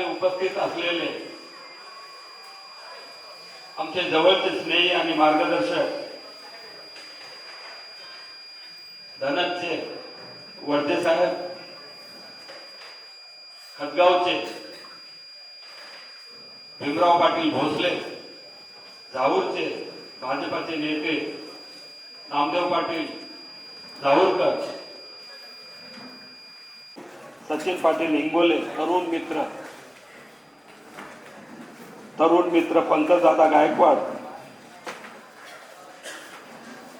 ठिकाणी उपस्थित असलेले आमचे जवळचे स्नेही आणि मार्गदर्शक धनचे वर्धे साहेब खतगावचे भीमराव पाटील भोसले जाऊरचे भाजपाचे नेते नामदेव पाटील जाऊरकर सचिन पाटील हिंगोले तरुण मित्र तरुण मित्र पंकजदादा गायकवाड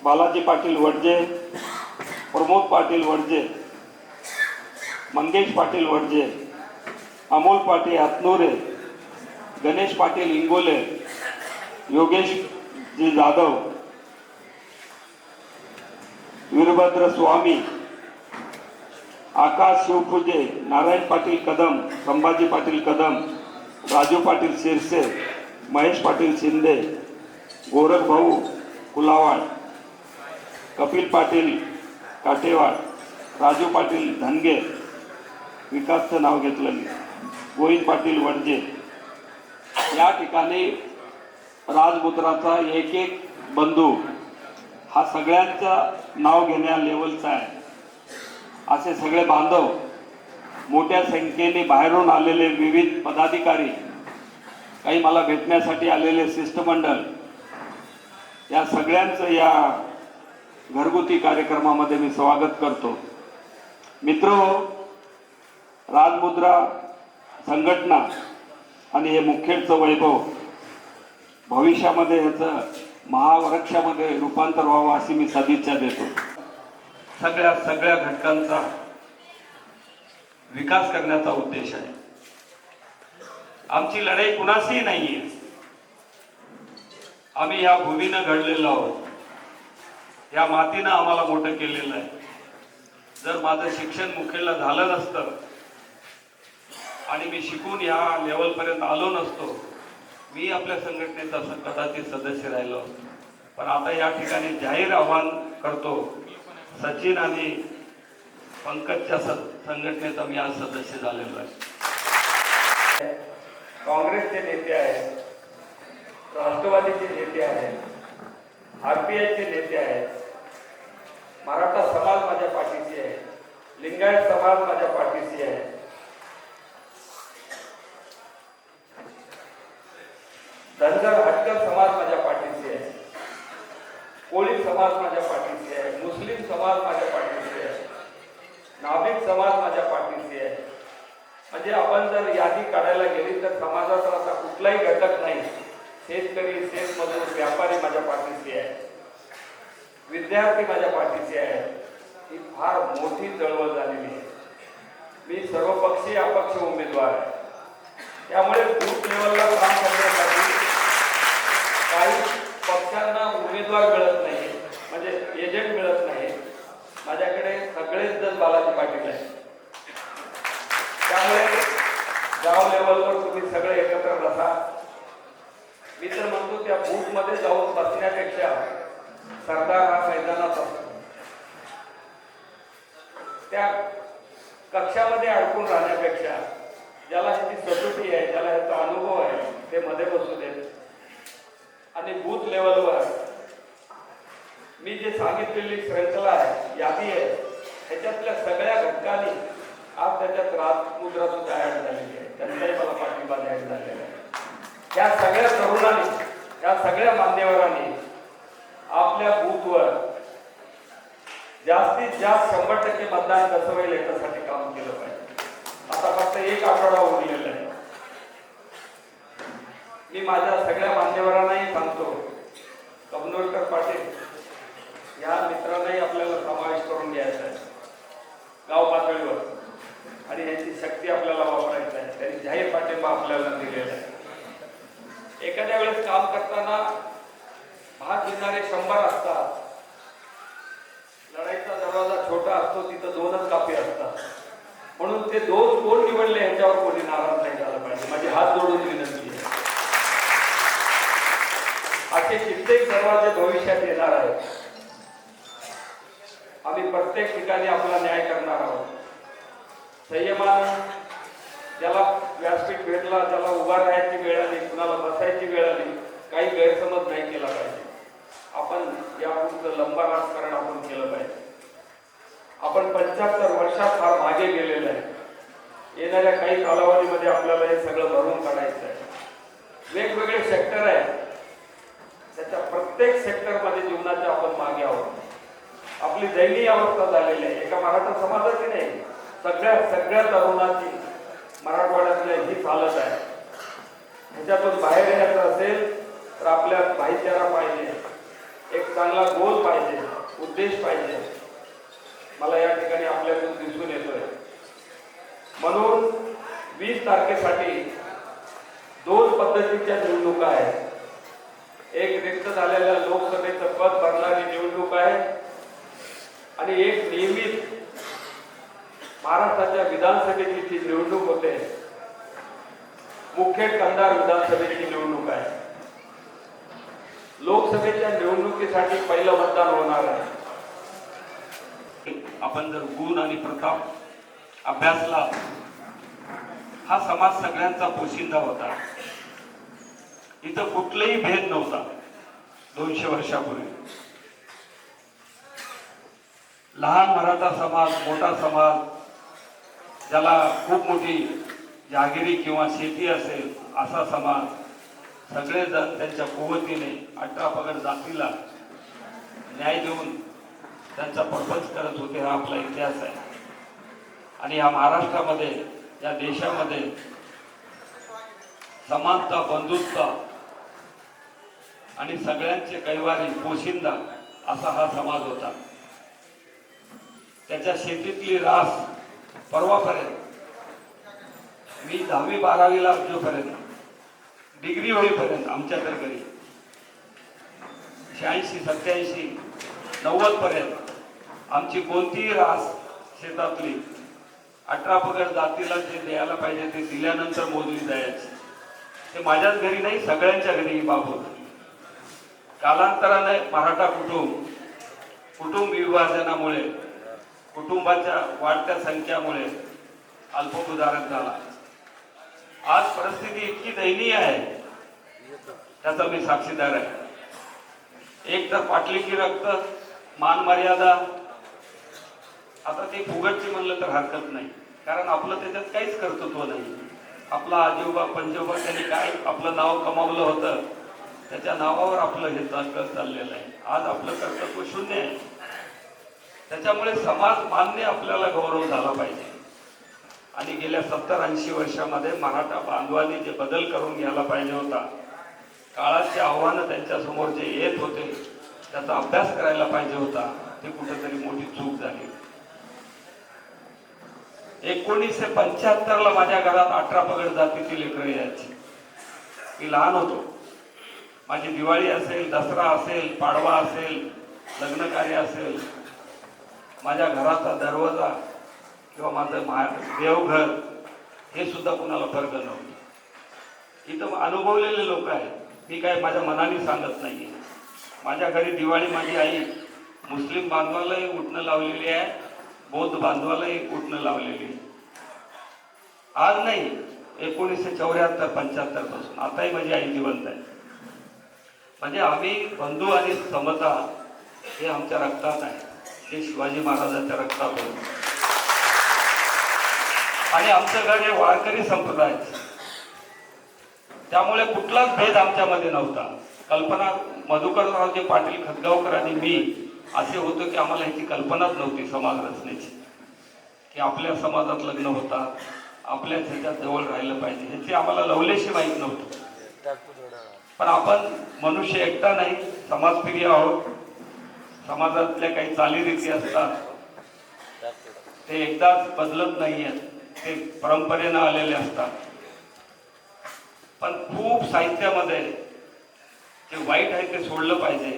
बालाजी पाटील वडजे प्रमोद पाटील वडजे मंगेश पाटील वडजे अमोल पाटील हातनोरे गणेश पाटील इंगोले योगेश जी जाधव वीरभद्र स्वामी आकाश शिवपूजे नारायण पाटील कदम संभाजी पाटील कदम राजू पाटील शिरसे महेश पाटील शिंदे गोरख भाऊ कुलावाड कपिल पाटील काटेवाड राजू पाटील धनगे विकासचं नाव घेतलं मी. गोविंद पाटील वडजे. या ठिकाणी राजपुत्राचा एक एक बंधू हा सगळ्यांचं नाव घेण्या लेवलचा आहे. असे सगळे बांधव मोठ्या संख्येने बाहेरून आलेले विविध पदाधिकारी काही मला भेटण्यासाठी आलेले शिष्टमंडळ या सगळ्यांचं या घरगुती कार्यक्रमामध्ये मी स्वागत करतो. मित्र राजमुद्रा संघटना आणि हे मुखेडचं वैभव भविष्यामध्ये ह्याचं महावृक्षामध्ये रूपांतर व्हावं अशी मी सदिच्छा देतो. सगळ्या सगळ्या घटकांचा विकास करण्याचा उद्देश आहे. आमची लढाई कुणाशी नाहीये. आम्ही या भूमीनं घडलेलो आहोत. या मातीनं आम्हाला मोठं केलेलं आहे. जर माझं शिक्षण मुखेला झालं नसतं आणि मी शिकून या लेवलपर्यंत आलो नसतो मी आपल्या संघटनेचा कदाचित सदस्य राहिलो. पण आता या ठिकाणी जाहीर आव्हान करतो. सचिन आणि पंकजच्या संघटनेचा मी आज सदस्य झालेलो आहे. काँग्रेसचे नेते आहेत राष्ट्रवादीचे नेते आहेत आर पी आयचे नेते आहेत मराठा समाज माझ्या पाठीशी आहे लिंगायत समाज माझ्या पाठीशी आहे. धनगर हटकर समाज माझ्या पाठीशी आहे कोळी समाज माझ्या पाठीशी आहे मुस्लिम समाज माझ्या पाठीशी नाभिक समाज माझ्या पाठीशी आहे. म्हणजे आपण जर यादी काढायला गेली तर समाजाचा असा कुठलाही घटक नाही. शेतकरी शेतमजूर व्यापारी माझ्या पाठीशी आहे. विद्यार्थी माझ्या पाठीशी आहे. ही फार मोठी चळवळ झालेली आहे. मी सर्वपक्षीय अपक्ष उमेदवार आहे. त्यामुळे बूथ लेवलला काम करण्यासाठी काही पक्षांना उमेदवार मिळत नाही. म्हणजे एजंट मिळत नाही. माझ्याकडे सगळेच जण बालाजी पाटील आहे त्यामुळे गाव लेवलवर तुम्ही सगळे एकत्र बसा. मी तर म्हणतो त्या बूथमध्ये जाऊन बसण्यापेक्षा सरदार हा मैदानात असतो. त्या कक्षामध्ये अडकून राहण्यापेक्षा ज्याला ह्याची सचोटी आहे ज्याला ह्याचा अनुभव आहे ते मध्ये बसू देत. आणि बूथ लेवलवर मी जे सांगितलेली श्रृंखला आहे यादी आहे. ह्याच्यातल्या सगळ्या घटकांनी आज त्याच्यात राजमुद्रा सुद्धा ऍड झालेली आहे. त्यांचाही मला पाठिंबा ऍड झालेला आहे. या सगळ्या तरुणांनी या सगळ्या मान्यवरांनी आपल्या बूथवर जास्तीत जास्त शंभर टक्के मतदान कसं होईल याच्यासाठी काम केलं पाहिजे. आता फक्त एक आठवडा उरलेला आहे. मी माझ्या सगळ्या मान्यवरांनाही सांगतो कमनोरकर पाटील या मित्रांनाही आपल्याला समावेश करून घ्यायचा आहे. गाव पातळीवर. आणि यांची शक्ती आपल्याला वापरायची आहे. त्यांनी जाहीर पाठिंबा आपल्याला दिलेला आहे. एखाद्या वेळेस काम करताना भाग घेणारे शंभर असतात. लढाईचा दरवाजा छोटा असतो तिथं दोनच कापे असतात. म्हणून ते दोन कोण निवडले ह्याच्यावर कोणी नाराज नाही झालं पाहिजे. माझी हात जोडून विनंती आहे. असे कित्येक दरवाजे भविष्यात येणार आहेत. आम्ही प्रत्येक ठिकाणी आपला न्याय करणार आहोत. संयमानं ज्याला व्यासपीठ भेटला त्याला उभा राहायची वेळ आली कुणाला बसायची वेळ आली काही गैरसमज नाही केला पाहिजे. आपण यापुढचं लंबा राजकारण आपण केलं पाहिजे. आपण पंच्याहत्तर वर्षात फार मागे गेलेलं आहे. येणाऱ्या काही कालावधीमध्ये आपल्याला हे सगळं भरून काढायचं आहे. वेगवेगळे सेक्टर आहेत. त्याच्या प्रत्येक सेक्टरमध्ये जीवनाच्या आपण मागे आहोत. आपली दैनीय अवस्था झालेली आहे. एका मराठा समाजाची नाही सगळ्या सगळ्या तरुणाची मराठवाड्यातल्या ही चालत आहे. ह्याच्यातून बाहेर यायचं असेल तर आपल्या भाईचारा पाहिजे. एक चांगला गोल पाहिजे उद्देश पाहिजे. मला या ठिकाणी आपल्यातून दिसून येतोय. म्हणून वीस तारखेसाठी दोन पद्धतीच्या निवडणुका आहेत. एक रिक्त झालेल्या लोकसभेचं पद भरणारी निवडणूक आहे. आणि एक नियमित महाराष्ट्राच्या विधानसभेची जी निवडणूक होते मुख्य कंदार विधानसभेची निवडणूक आहे. लोकसभेच्या निवडणुकीसाठी पहिलं मतदान होणार आहे. आपण जर गुण आणि प्रताप अभ्यासला हा समाज सगळ्यांचा पोशिंदा होता. इथं कुठलाही भेद नव्हता दोनशे वर्षापूर्वी. लहान मराठा समाज मोठा समाज ज्याला खूप मोठी जागिरी किंवा शेती असेल असा समाज सगळेजण त्यांच्या कुवतीने अठरा पगड जातीला न्याय देऊन त्यांचा पर्पज करत होते हा आपला इतिहास आहे. आणि या महाराष्ट्रामध्ये या देशामध्ये समानता बंधुत्व आणि सगळ्यांचे कैवारी पोशिंदा असा हा समाज होता. त्याच्या शेतीतली रास परवापर्यंत. मी दहावी बारावीला जोपर्यंत डिग्री होईपर्यंत आमच्या तर घरी शहाऐंशी सत्याऐंशी नव्वद पर्यंत आमची कोणतीही रास शेतातली अठरा पगड जातीला जे द्यायला पाहिजे ते दिल्यानंतर मोजली जायची. ते माझ्याच घरी नाही सगळ्यांच्या घरी ही बाब होती. कालांतराने मराठा कुटुंब कुटुंब विभाजनामुळे कुटुंबाच्या वाढत्या संख्यामुळे अल्पभूधारक झाला. आज परिस्थिती इतकी दयनीय आहे त्याचा मी साक्षीदार आहे. एक तर पाटलिकी रक्त मान मर्यादा आता ते फुगटची म्हणलं तर हरकत नाही. कारण आपलं त्याच्यात काहीच कर्तृत्व नाही. आपला आजोबा पंजोबा त्यांनी काय आपलं नाव कमावलं होतं त्याच्या नावावर आपलं हे चालत चाललेलं आहे. आज आपलं कर्तव्य शून्य आहे. त्याच्यामुळे समाज मान्य आपल्याला गौरव झाला पाहिजे. आणि गेल्या सत्तर ऐंशी वर्षामध्ये मराठा बांधवांनी जे बदल करून घ्यायला पाहिजे होता काळाचे आव्हानं त्यांच्यासमोर जे येत होते त्याचा अभ्यास करायला पाहिजे होता ते कुठेतरी मोठी चूक झाली. एकोणीसशे पंच्याहत्तर ला माझ्या घरात अठरा पगड जातीची लेकरं यायची. मी लहान होतो. माझी दिवाळी असेल दसरा असेल पाडवा असेल लग्न कार्य असेल माझ्या घराचा दरवाजा किंवा माझं मा देवघर हे सुद्धा कुणाला फरक नव्हतं. इथं अनुभवलेले लोक आहेत. मी काय माझ्या मनाने सांगत नाहीये. माझ्या घरी दिवाळी माझी आई मुस्लिम बांधवालाही उठणं लावलेली आहे. बौद्ध बांधवालाही उठणं लावलेली आहे. आज नाही एकोणीसशे चौऱ्याहत्तर पंच्याहत्तरपासून. आताही माझी आई जिवंत आहे. म्हणजे आम्ही बंधू आणि समता हे आमच्या रक्तात आहे. हे शिवाजी महाराजांच्या रक्तात होतं आणि आमचं घर हे वारकरी संप्रदाय. त्यामुळे कुठलाच भेद आमच्यामध्ये नव्हता. कल्पना मधुकररावजी पाटील खतगावकर आणि मी असे होतो की आम्हाला ह्याची कल्पनाच नव्हती समाज रचनेची. की आपल्या समाजात लग्न होतात आपल्याच ह्याच्यात जवळ राहिलं पाहिजे ह्याची आम्हाला लवलेशी माहीत नव्हतं. पण आपण मनुष्य एकटा नाही समाजप्रिय आहोत. समाजातल्या काही चालीरीती असतात ते एकदाच बदलत नाहीयेत ते परंपरेनं आलेले असतात. पण खूप साहित्यामध्ये जे वाईट आहे ते सोडलं पाहिजे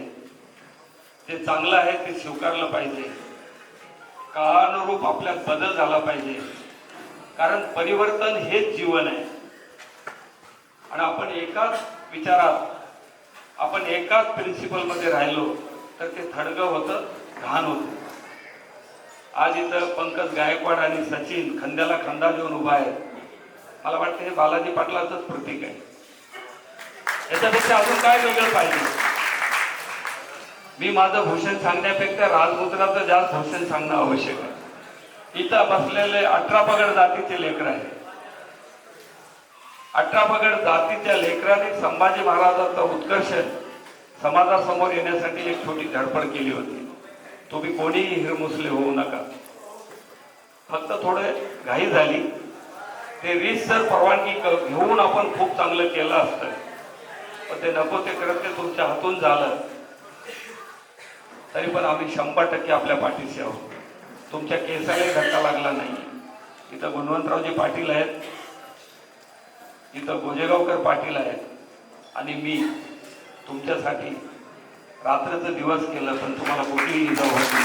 जे चांगलं आहे ते स्वीकारलं पाहिजे. काळानुरूप आपल्यात बदल झाला पाहिजे. कारण परिवर्तन हेच जीवन आहे. आणि आपण एकाच विचारात आपण एकाच प्रिन्सिपलमध्ये राहिलो तर ते थडगं होतं घाण होतं. आज इथं पंकज गायकवाड आणि सचिन खांद्याला खांदा देऊन उभा आहे मला वाटतं हे बालाजी पाटलाचंच प्रतीक आहे. याच्यापेक्षा अजून काय वेगळं पाहिजे? मी माझं भूषण सांगण्यापेक्षा राजमुद्राचं जास्त भूषण सांगणं आवश्यक आहे. इथं बसलेले अठरा पगड जातीचे लेकर आहेत. अठरा पगड जातीच्या लेकरांनी संभाजी महाराजांचा उत्कर्ष समाजासमोर येण्यासाठी एक छोटी धडपड केली होती. तुम्ही कोणीही हिरमुसले होऊ नका. फक्त थोडं घाई झाली. ते रीतसर परवानगी घेऊन आपण खूप चांगलं केलं असतं पण ते नको ते करत ते तुमच्या हातून झालं. तरी पण आम्ही शंभर टक्के आपल्या पाठीशी आहोत. तुमच्या केसालाही धक्का लागला नाही. इथं गुणवंतरावजी पाटील आहेत. इथं गोजेगावकर पाटील आहेत. आणि मी. तुमच्यासाठी रात्रीचं दिवस केलं पण तुम्हाला कुठलीही इजा होत नाही.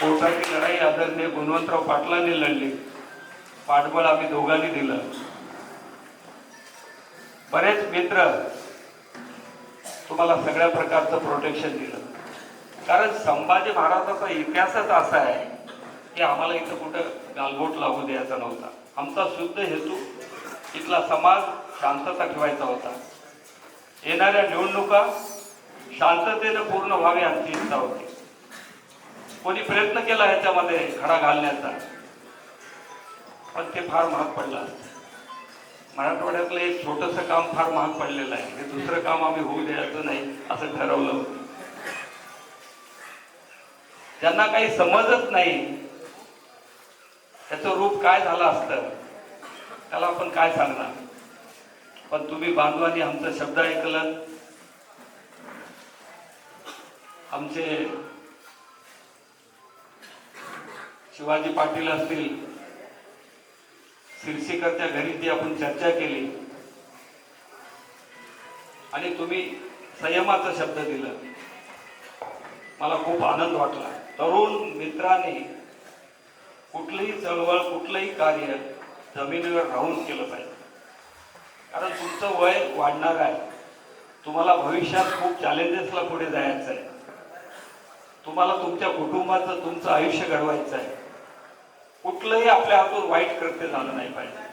कोर्टाची लढाई आदरणीय गुणवंतराव पाटलांनी लढली. पाठबळ आम्ही दोघांनी दिलं. बरेच मित्र तुम्हाला सगळ्या प्रकारचं प्रोटेक्शन दिलं. कारण संभाजी महाराजाचा इतिहासच असा आहे की आम्हाला इथं कुठं गालबोट लागू द्यायचा नव्हता. आमचा शुद्ध हेतू इथला समाज शांतता ठेवायचा होता. येणाऱ्या निवडणुका शांततेनं पूर्ण व्हावी आमची इच्छा होती. कोणी प्रयत्न केला ह्याच्यामध्ये खडा घालण्याचा? पण ते फार महाग पडलं मराठवाड्यातलं एक छोटंसं काम फार महाग पडलेलं आहे. हे दुसरं काम आम्ही होऊ द्यायचं नाही असं ठरवलं होतं. ज्यांना काही समजत नाही त्याचं रूप काय झालं असतं त्याला आपण काय सांगणार? पण तुम्ही बांधवांनी आमचा शब्द ऐकलं. आमचे शिवाजी पाटील असतील शिरसीकरच्या घरी जी आपण चर्चा केली. आणि तुम्ही संयमाचा शब्द दिला. मला खूप आनंद वाटला. तरुण मित्राने कुठलीही चळवळ कुठलंही कार्य जमिनीवर राहून केलं पाहिजे. कारण तुमचं वय वाढणार आहे. तुम्हाला भविष्यात खूप चॅलेंजेसला पुढे जायचं आहे तुम्हाला तुमच्या कुटुंबाचं तुमचं आयुष्य घडवायचं आहे कुठलंही आपल्या हातून वाईट कृत्य झालं नाही पाहिजे.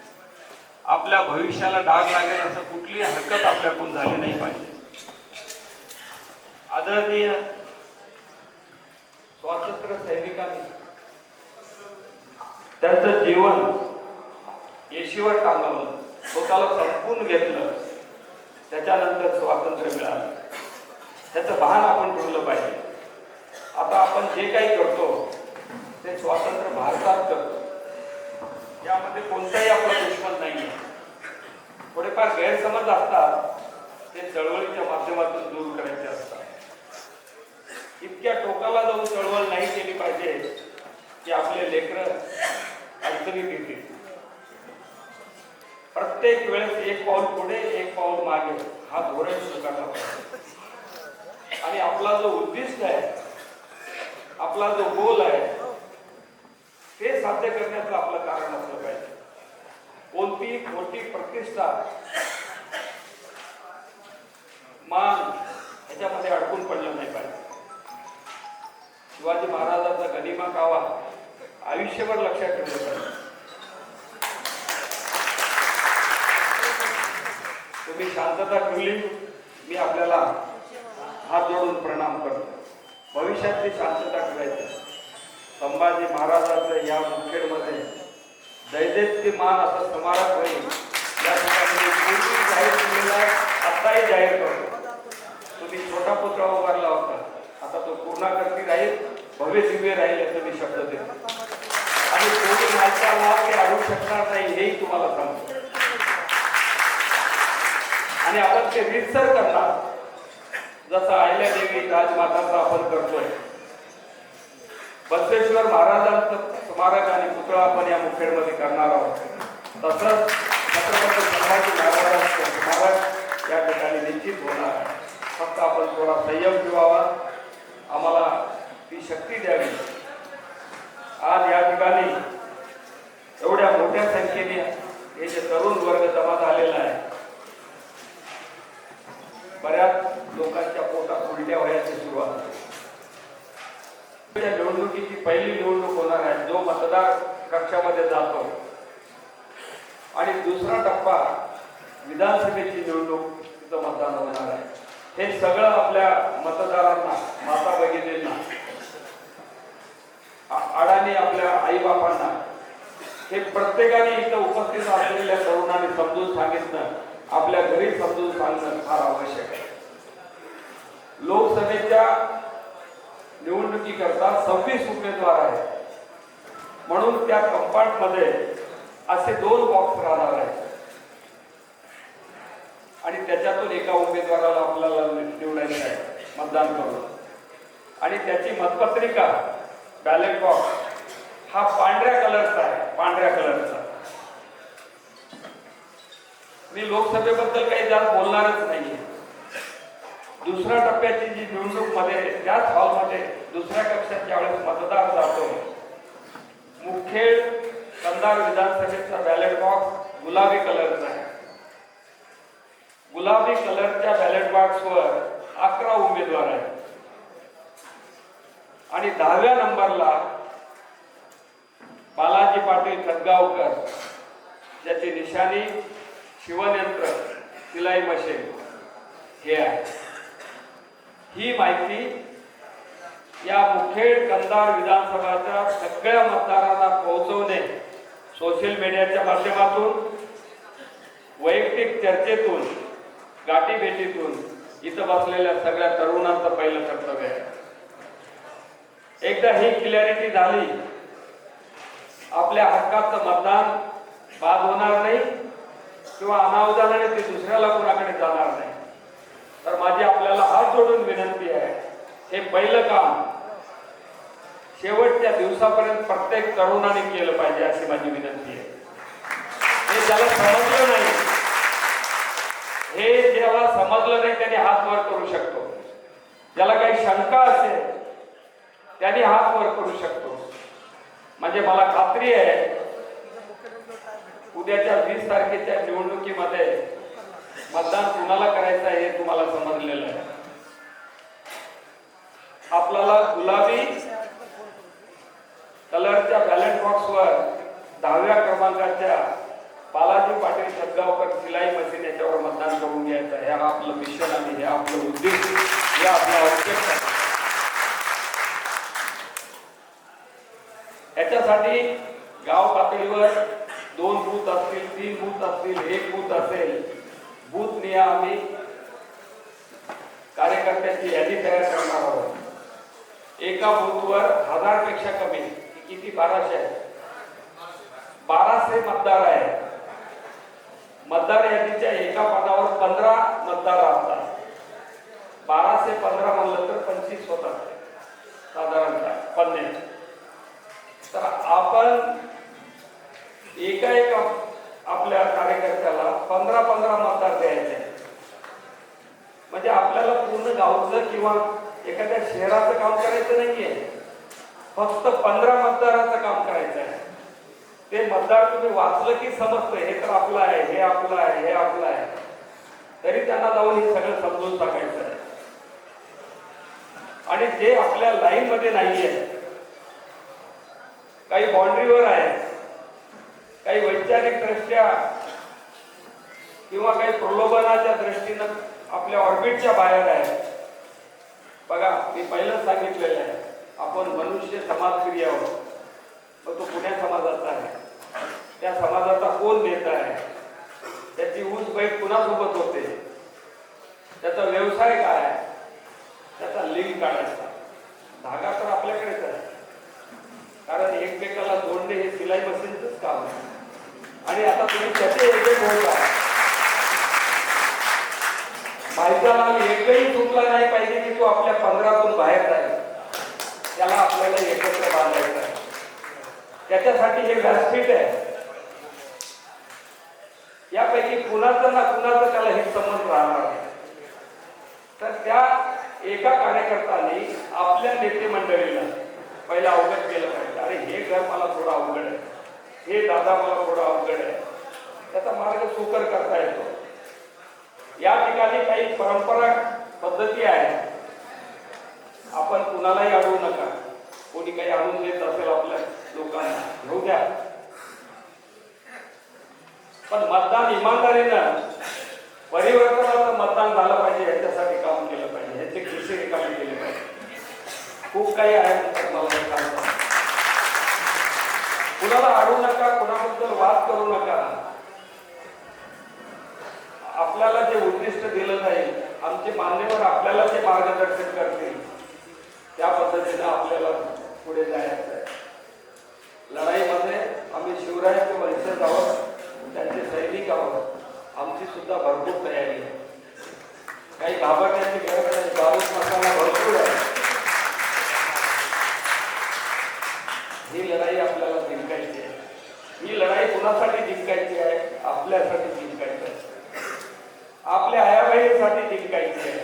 आपल्या भविष्याला डाग लागेल असं कुठलीही हरकत आपल्याकडून झाली नाही पाहिजे. आदरणीय स्वातंत्र्य सैनिकांनी त्यांचं जीवन येशीवर टांगवलं स्वतःला संपून घेतलं. त्याच्यानंतर स्वातंत्र्य मिळालं. त्याचं भान आपण ठेवलं पाहिजे. आता आपण जे काही करतो ते स्वातंत्र्य भारतात करतो. यामध्ये कोणताही आपला दुश्मन नाही आहे थोडेफार गैरसमज असतात ते चळवळीच्या माध्यमातून दूर करायचे असतात. इतक्या टोकाला जाऊन चळवळ नाही केली पाहिजे की आपले लेकर अडचणीत येतील प्रत्येक वेळेस एक पाऊल पुढे एक पाऊल मागे. हा धोरण स्वीकारला आणि आपला जो उद्दिष्ट आहे आपला जो गोल आहे ते साध्य करण्याचं आपलं कारण असलं पाहिजे. कोणती मोठी प्रतिष्ठा मान ह्याच्यामध्ये अडकून पडलं नाही पाहिजे. शिवाजी महाराजांचा गनिमा कावा आयुष्यभर लक्षात ठेवलं पाहिजे तुम्ही शांतता ठेवली मी आपल्याला हात जोडून प्रणाम करतो. भविष्यातली शांतता ठेवायची. संभाजी महाराजांचं या मुखेडमध्ये दैदेत्यमान असा समारोप होईल. या ठिकाणी जाहीर केलेला आत्ताही जाहीर करतो. तुम्ही छोटा पुतळा उभारला होता. आता तो पूर्णाकृती राहील भव्य दिव्य राहील याचा मी शब्द देतो. आणि कोणी माझ्या लाभ ते अडू शकणार नाही हेही तुम्हाला सांगतो. आणि आपण ते विसर करणार. जसं आयल्या देवी राजमाताचा आपण करतोय. बसवेश्वर महाराजांचं स्मारक आणि पुतळा आपण या मुखेडमध्ये करणार आहोत. तसंच छत्रपती संभाजी महाराजांचं स्मारक या ठिकाणी निश्चित होणार आहे. फक्त आपण थोडा संयम ठेवावा. आम्हाला ती शक्ती द्यावी. आज या ठिकाणी एवढ्या मोठ्या संख्येने हे जे तरुण वर्ग जमा झालेला आहे बऱ्याच लोकांच्या पोटात उलट्या व्हायची सुरुवात झाली. निवडणुकीची पहिली निवडणूक होणार आहे. जो मतदार कक्षामध्ये जातो. आणि दुसरा टप्पा विधानसभेची निवडणूक तिथं मतदान होणार आहे. हे सगळं आपल्या मतदारांना माता भगिनींना अडाणी आपल्या आईबापांना हे प्रत्येकाने इथं उपस्थित असलेल्या तरुणांनी समजून सांगितलं. आपल्या घरी समजून सांगणं फार आवश्यक आहे. लोकसभेच्या निवडणुकीकरता सव्वीस उमेदवार आहेत. म्हणून त्या कंपार्टमध्ये असे दोन बॉक्स राहणार आहेत. आणि त्याच्यातून एका उमेदवाराला आपल्याला निवडायचं आहे मतदान करून. आणि त्याची मतपत्रिका बॅलेट बॉक्स हा पांढऱ्या कलरचा आहे पांढऱ्या कलरचा मी लोकसभेबद्दल काही जास्त बोलणारच नाहीये. दुसऱ्या टप्प्याची जी निवडणूकमध्ये त्याच हॉलमध्ये दुसऱ्या कक्षात ज्यावेळेस मतदार जातो मुखेड कंधार विधानसभेचा बॅलेट बॉक्स गुलाबी कलरचा आहे. गुलाबी कलरच्या बॅलेट बॉक्सवर अकरा उमेदवार आहेत. आणि दहाव्या नंबरला बालाजी पाटील खतगावकर ज्याची निशाणी शिवनयंत्र सिलाई मशीन हे आहे. ही माहिती या मुखेड कंदार विधानसभाच्या सगळ्या मतदारांना पोहोचवणे सोशल मीडियाच्या माध्यमातून वैयक्तिक चर्चेतून गाठीभेटीतून इथं बसलेल्या सगळ्या तरुणांचं पहिलं कर्तव्य आहे. एकदा ही क्लॅरिटी झाली आपल्या हक्काचं मतदान बाद होणार नाही. किंवा अनावधानाने ते दुसऱ्याला कोणाकडे जाणार नाही. तर माझी आपल्याला हात जोडून विनंती आहे हे पहिलं काम शेवटच्या दिवसापर्यंत प्रत्येक तरुणाने केलं पाहिजे अशी माझी विनंती आहे. हे ज्याला समजलं नाही हे ज्याला समजलं नाही त्याने हात वर करू शकतो. ज्याला काही शंका असेल त्याने हात वर करू शकतो. म्हणजे मला खात्री आहे उद्याच्या वीस तारखेच्या निवडणुकीमध्ये मतदान कुणाला करायचं आहे हे तुम्हाला समजलेलं आहे. आपल्याला गुलाबी कलरच्या बॅलेट बॉक्सवर दहाव्या क्रमांकाच्या बालाजी पाटील सदगावकर सिलाई मशीन याच्यावर मतदान करून घ्यायचं हे आपलं मिशन आणि हे आपलं उद्देश हे आपलं ऑब्जेक्ट आहे. याच्यासाठी गाव पातळीवर दोन बूथ असतील तीन बूथ असतील एक बूथ असेल बूथ निया आम्ही कार्यकर्त्यांची यादी तयार करणार आहोत. एका बूथवर हजारपेक्षा कमी किती? बाराशे. आहे बाराशे मतदार आहे मतदार यादीच्या एका पानावर पंधरा मतदार असतात. बाराशे पंधरा म्हणलं तर पंचवीस होतात साधारणतः पन्ने तर आपण एका एका आपल्या कार्यकर्त्याला पंधरा पंधरा मतदार द्यायचे. म्हणजे आपल्याला पूर्ण गावचं किंवा एखाद्या शहराचं काम करायचं नाहीये. फक्त पंधरा मतदाराचं काम करायचं आहे. ते मतदार तुम्ही वाचलं की समजतं हे तर आपलं आहे हे आपलं आहे हे आपलं आहे. तरी त्यांना जाऊन हे सगळं समजून टाकायचं आहे. आणि जे आपल्या लाईन मध्ये नाहीये काही बाउंड्रीवर आहे काही वैचारिक दृष्ट्या किंवा काही प्रलोभनाच्या दृष्टीनं आपल्या ऑर्बिटच्या बाहेर आहे. बघा मी पहिलंच सांगितलेलं आहे. आपण मनुष्य समाजप्रिय आहोत. मग तो पुण्या समाजाचा आहे? त्या समाजाचा कोण नेता आहे? त्याची ऊस बैठ कुणासोबत होते? त्याचा व्यवसाय काय आहे? त्याचा लिंक काढायचा. धागा तर आपल्याकडेच आहे. कारण एकमेकाला जोडणे हे सिलाई मशीनच काम आहे. आणि आता तुम्ही त्याचे एक होता माहितीला एकही चुकला नाही पाहिजे की तो आपल्या पंधरातून बाहेर जाईल. त्याला आपल्याला एकत्र बांधायचं आहे. त्याच्यासाठी हे व्यासपीठ आहे. यापैकी कुणाचं ना कुणाचं त्याला हे संबंध राहणार आहे तर त्या एका कार्यकर्त्याने आपल्या नेते मंडळीला पहिला अवगत केलं पाहिजे. अरे हे घर मला थोडं अवघड आहे. हे दादा मला थोडं अवघड आहे. त्याचा मार्ग सुकर करता येतो. या ठिकाणी काही परंपरा पद्धती आहेत. आपण कुणालाही अडवू नका. कोणी काही आणून देत असेल आपल्या लोकांना घेऊ द्या. पण मतदान इमानदारीनं परिवर्तनाचं मतदान झालं पाहिजे याच्यासाठी काम केलं पाहिजे याचे खिस्से काम केले पाहिजे. खूप काही आहे कुणाला अडू नका कुणाबद्दल वाद करू नका. आपल्याला जे उद्दिष्ट दिलं जाईल आमचे मान्यवर आपल्याला जे मार्गदर्शन करतील. त्या पद्धतीनं आपल्याला पुढे जायचं आहे. लढाईमध्ये आम्ही शिवरायाचे वंशज आहोत त्यांचे सैनिक आहोत. आमची सुद्धा भरपूर तयारी आहे. काही घाबरण्याची गरज नाही. बारूद मसाला भरपूर आहे. ही लढाई आपल्याला जिंकायची आहे. ही लढाई कुणासाठी जिंकायची आहे? आपल्यासाठी आपल्या आयाबाईसाठी जिंकायचे आहे.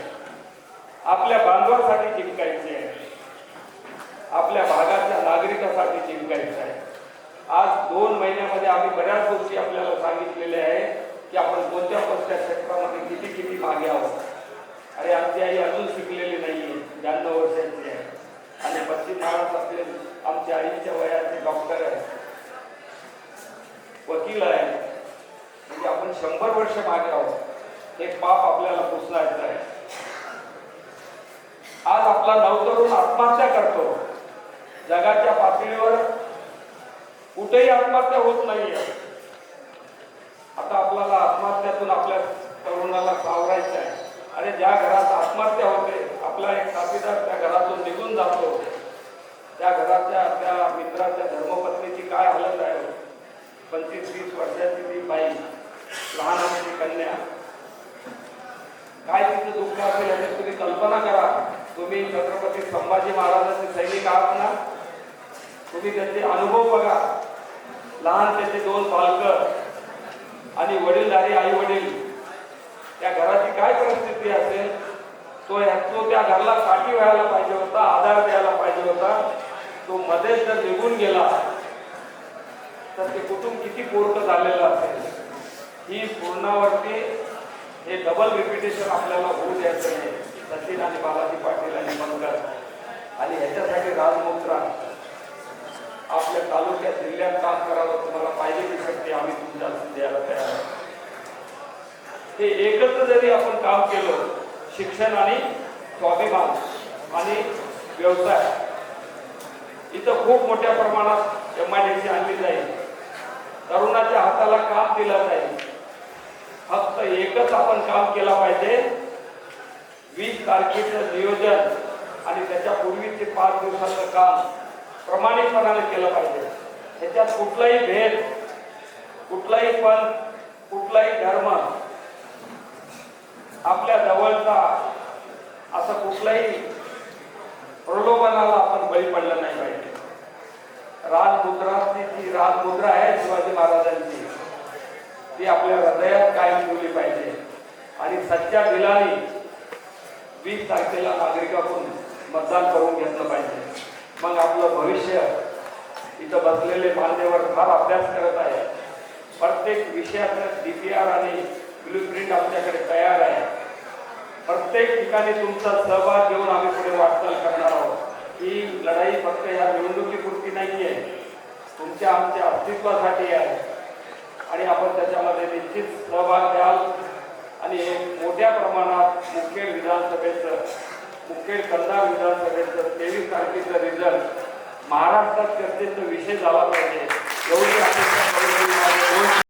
आपल्या बांधवासाठी जिंकायचे आहे. आपल्या भागाच्या नागरिकासाठी जिंकायचं आहे. आज दोन महिन्यामध्ये आम्ही बऱ्याच गोष्टी आपल्याला सांगितलेल्या आहे की आपण कोणत्या कोणत्या क्षेत्रामध्ये किती किती मागे आहोत. अरे आमची आई अजून शिकलेली नाही आहे ब्याण्णव वर्षाची आहे. आणि पश्चिम महाराष्ट्रातले आमच्या आईच्या वयाचे डॉक्टर आहे. वकील आहे. म्हणजे आपण शंभर वर्ष मागे आहोत. हे पाप आपल्याला पुसणायचं आहे. आज आपला नवतरुण आत्महत्या करतो. जगाच्या पातळीवर कुठेही आत्महत्या होत नाहीये. आता आपल्याला आत्महत्यातून आपल्या तरुणाला सावरायचं आहे. अरे ज्या घरात आत्महत्या होते आपला एक साथीदार त्या घरातून निघून जातो. त्या घराच्या त्या मित्राच्या धर्मपत्नीची काय हालत आहे? पंचवीस वीस वर्षाची ती बाई लहान आमची कन्या. काय तिथं दुःख असेल याची तुम्ही कल्पना करा. तुम्ही छत्रपती संभाजी महाराजांचे सैनिक आहात ना? तुम्ही त्याचे अनुभव बघा. लहान त्याचे दोन बालक आणि वडीलधारी आई वडील त्या घराची काय परिस्थिती असेल? तो ह्या- तो त्या घराला काठी व्हायला पाहिजे होता आधार द्यायला पाहिजे होता. तो मध्येच जर निघून गेला तर ते कुटुंब किती पूर्ण झालेलं असेल? ही पूर्णावरती हे डबल रिपिटेशन आपल्याला होऊ द्यायचं नाही. सचिन आणि बालाजी पाटील आणि मंगल. आणि ह्याच्यासाठी राजमुद्रा. आपल्या तालुक्यात जिल्ह्यात काम करावं तुम्हाला पाहिजे ती शक्ती आम्ही तुमच्या द्यायला तयार आहोत हे एकत्र जरी आपण काम केलं शिक्षण आणि स्वाभिमान आणि व्यवसाय इथं खूप मोठ्या प्रमाणात एम आय डी सी आणली जाईल. तरुणाच्या हाताला काम दिलं जाईल. फक्त एकच आपण काम केलं पाहिजे. वीस तारखेचं नियोजन आणि त्याच्या पूर्वीचे पाच दिवसाचं काम प्रामाणिकपणाने केलं पाहिजे. ह्याच्यात कुठलाही भेद कुठलाही पण कुठलाही धर्म आपल्या जवळचा असं कुठलाही प्रलोभनाला आपण बळी पडलं नाही पाहिजे. राजमुद्रा जी राजमुद्रा आहे शिवाजी महाराजांची ती आपल्या हृदयात कायम ठेवली पाहिजे. आणि सच्च्या दिलाने वीस तारखेला नागरिकाकडून मतदान करून घेतलं पाहिजे. मग आपलं भविष्य इथं बसलेले मान्यवर फार अभ्यास करत आहे प्रत्येक विषयाचं आर आणि ब्लूप्रिंट आमच्याकडे तयार आहे. प्रत्येक ठिकाणी तुमचा सहभाग घेऊन आम्ही पुढे वाटचाल करणार आहोत. ही लढाई फक्त या निवडणुकीपुरती नाही आहे तुमच्या आमच्या अस्तित्वासाठी आहे. आणि आपण त्याच्यामध्ये निश्चित सहभाग द्याल आणि मोठ्या प्रमाणात मुखेड विधानसभेचं मुखेड कंधार विधानसभेचं तेवीस तारखेचं रिझल्ट महाराष्ट्रात चर्चेचा विषय झाला पाहिजे. एवढी अपेक्षा